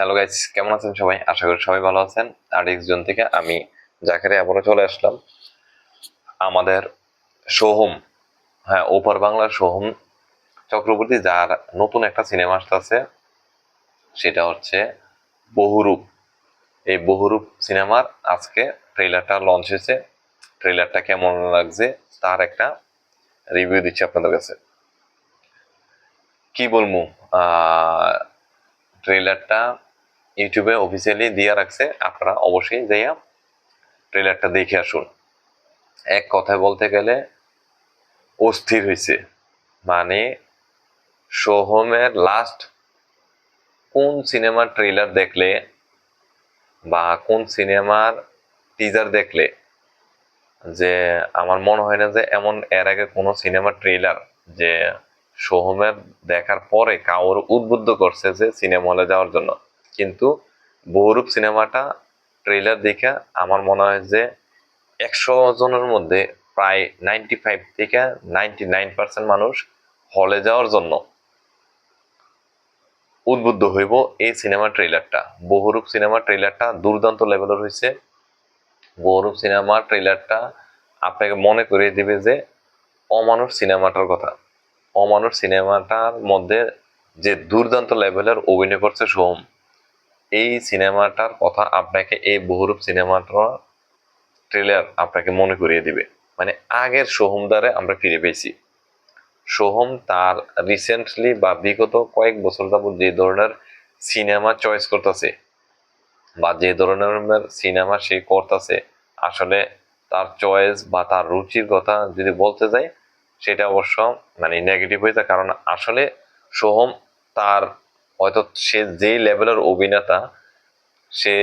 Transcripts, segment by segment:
Hello guys কেমন আছেন সবাই? আশা করি সবাই ভালো আছেন। আর জোন থেকে আমি জাকারে আবারও চলে আসলাম। আমাদের সোহম হ্যাঁ ওপার বাংলার সোহম চক্রবর্তী, যার নতুন একটা সিনেমা আসতেছে, সেটা হচ্ছে বহুরূপ। এই বহুরূপ সিনেমার আজকে ট্রেলারটা লঞ্চ হয়েছে। ট্রেলারটা কেমন লাগছে, তার একটা রিভিউ দিচ্ছি আপনাদের কাছে। কি বলব? ট্রেলারটা ইউটিউবে অফিসিয়ালি দিয়ে রাখছে, আপনারা অবশ্যই যাইয়া ট্রেলারটা দেখে আসুন। এক কথায় বলতে গেলে অস্থির হয়েছে মানে সোহমের লাস্ট কোন সিনেমার ট্রেলার দেখলে বা কোন সিনেমার টিজার দেখলে যে আমার মনে হয় না যে এমন এর আগে কোনো সিনেমার ট্রেলার যে সোহমের দেখার পরে কাউর উদ্বুদ্ধ করছে যে সিনেমা হলে যাওয়ার জন্য। কিন্তু বহুরূপ সিনেমাটা ট্রেলার দেখে আমার মনে হয় যে একশো জনের মধ্যে প্রায় নাইনটি ফাইভ থেকে নাইনটি নাইন পার্সেন্ট মানুষ হলে যাওয়ার জন্য উদ্বুদ্ধ হইব এই সিনেমা ট্রেলারটা বহুরূপ সিনেমা ট্রেলারটা দুর্দান্ত লেভেলের হয়েছে বহুরূপ সিনেমা ট্রেলারটা আপনাকে মনে করিয়ে দিবে যে অমানুষ সিনেমাটার কথা। অমানুষ সিনেমাটার মধ্যে যে দুর্দান্ত লেভেলের অভিনয় করছে সোম এই সিনেমাটার কথা আপনাকে এই বহুরূপ সিনেমাটার ট্রেলার আপনাকে মনে করিয়ে দিবে। মানে আগের সোহম দ্বারে আমরা ফিরে পেয়েছি। সোহম তার রিসেন্টলি বা বিগত কয়েক বছর যাবত যে ধরনের সিনেমা চয়েস করতেছে বা যে ধরনের সিনেমা সে করতেছে, আসলে তার চয়েস বা তার রুচির কথা যদি বলতে যাই, সেটা অবশ্য মানে নেগেটিভ হয়ে যায়। কারণ আসলে সোহম তার হয়তো সে যেই লেভেলের অভিনেতা, সে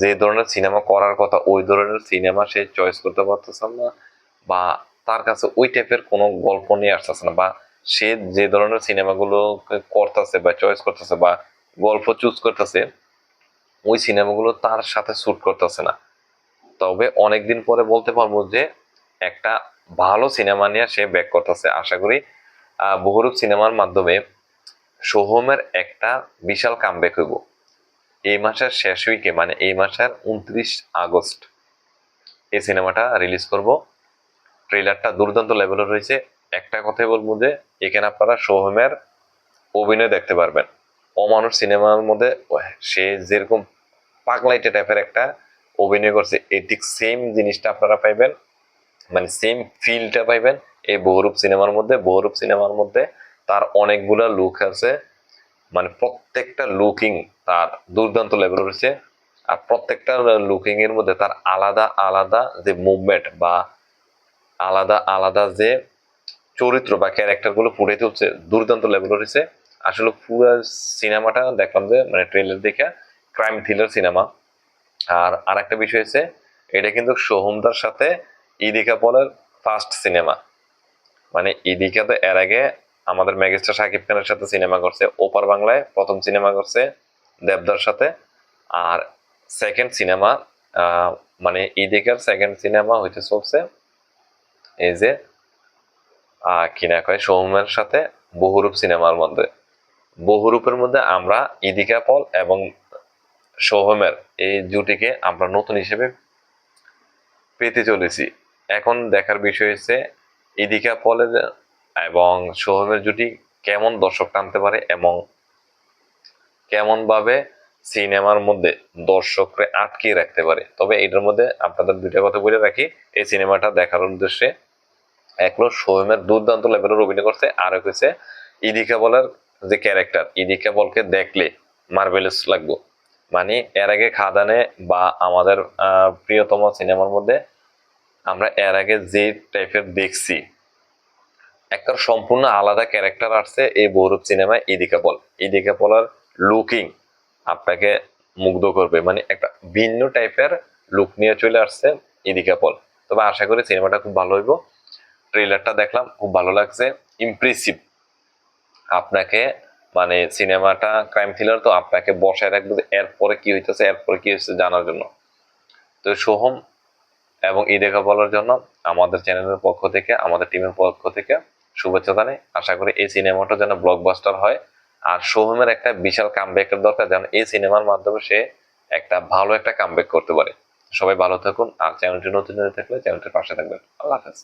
যে ধরনের সিনেমা করার কথা ওই ধরনের সিনেমা সে চয়েস করতে পারতেছে না বা তার কাছে ওই টাইপের কোনো গল্প নিয়ে আসতেছে না বা সে যে ধরনের সিনেমাগুলো করতেছে বা চয়েস করতেছে বা গল্প চুজ করতেছে, ওই সিনেমাগুলো তার সাথে শ্যুট করতেছে না। তবে অনেকদিন পরে বলতে পারব যে একটা ভালো সিনেমা নিয়ে সে ব্যাক করতেছে। আশা করি বহুরূপ সিনেমার মাধ্যমে সোহমের একটা বিশাল কামব্যাক হইব। এই মাসের শেষ উইকে মানে এই মাসের উনত্রিশ আগস্ট, এই সিনেমাটা রিলিজ করব। ট্রেলারটা দুর্দান্ত লেভেলের রয়েছে। একটা কথাই বলব যে, এখানে আপনারা সোহমের অভিনয় দেখতে পারবেন। অমানুষ সিনেমার মধ্যে সে যেরকম পাগলাইটে টাইপের একটা অভিনয় করছে এই ঠিক সেম জিনিসটা আপনারা পাইবেন। মানে সেম ফিলটা পাইবেন। এই বহুরূপ সিনেমার মধ্যে, বহুরূপ সিনেমার মধ্যে তার অনেকগুলা লুক আছে। মানে প্রত্যেকটা লুকিং তার দুর্দান্ত লেভেল রয়েছে আর প্রত্যেকটা লুকিং এর মধ্যে তার আলাদা আলাদা যে মুভমেন্ট বা আলাদা আলাদা যে চরিত্র বা ক্যারেক্টারগুলো ফুটে তুলছে দুর্দান্ত লেভেল রয়েছে আসলে পুরো সিনেমাটা দেখলাম যে মানে ট্রেলার দেখে ক্রাইম থ্রিলার সিনেমা আর আরেকটা বিষয় হচ্ছে, এটা কিন্তু সোহমদার সাথে ইদিকা পলের ফার্স্ট সিনেমা মানে ইদিকা তো এর আগে আমাদের ম্যাগিস্টার সাকিব খানের সাথে সিনেমা করছে ওপার বাংলায়, প্রথম সিনেমা করছে দেবদার সাথে। আর সেকেন্ড সিনেমা মানে ইদিকার সেকেন্ড সিনেমা হইতে চলছে। এই যে কি না কয় সৌমের সাথে বহুরূপ সিনেমার মধ্যে। বহুরূপের মধ্যে আমরা ইদিকা পল এবং সোহমের এই জুটিকে আমরা নতুন হিসেবে পেতে চলেছি। এখন দেখার বিষয় হচ্ছে ইদিকা পলের এবং সোহমের জুটি কেমন দর্শক টানতে পারে এবং কেমন ভাবে সিনেমার মধ্যে দর্শককে আটকিয়ে রাখতে পারে? তবে এটার মধ্যে আপনাদের দুইটা কথা বলে রাখি। এই সিনেমাটা দেখার উদ্দেশ্যে একলো সোহেমের দুর্দান্ত লেভেলের অভিনয় করছে, আর এক হচ্ছে ইদিকা বলার যে ক্যারেক্টার ইদিকা বলকে দেখলে মার্বেলাস লাগবো। মানে এর আগে খাদানে বা আমাদের প্রিয়তম সিনেমার মধ্যে আমরা এর আগে যে টাইপের দেখছি একটা সম্পূর্ণ আলাদা ক্যারেক্টার আসছে এই বহুরূপ সিনেমায় ইদিকা পল ইদিকা পলার লুকিং আপনাকে মুগ্ধ করবে। মানে একটা ভিন্ন টাইপের লুক নিয়ে চলে আসছে ইদিকা পল তবে আশা করি সিনেমাটা খুব ভালো হইব। ট্রেলারটা দেখলাম, খুব ভালো লাগছে। ইমপ্রেসিভ আপনাকে মানে সিনেমাটা ক্রাইম থ্রিলার তো আপনাকে বসায় রাখবে এরপরে কি হইতেছে, এরপরে কি হচ্ছে জানার জন্য। তো সোহম এবং ইদেকা বলার জন্য আমাদের চ্যানেলের পক্ষ থেকে, আমাদের টিমের পক্ষ থেকে শুভেচ্ছা জানাই। আশা করি এই সিনেমাটা যেন ব্লকবাস্টার হয়। আর সোহমের একটা বিশাল কামব্যাকের দরকার, যেন এই সিনেমার মাধ্যমে সে একটা ভালো একটা কামব্যাক করতে পারে। সবাই ভালো থাকুন, আর চ্যানেলটি নতুন হয়ে থাকলে চ্যানেলটির পাশে থাকবেন। আল্লাহ হাফেজ।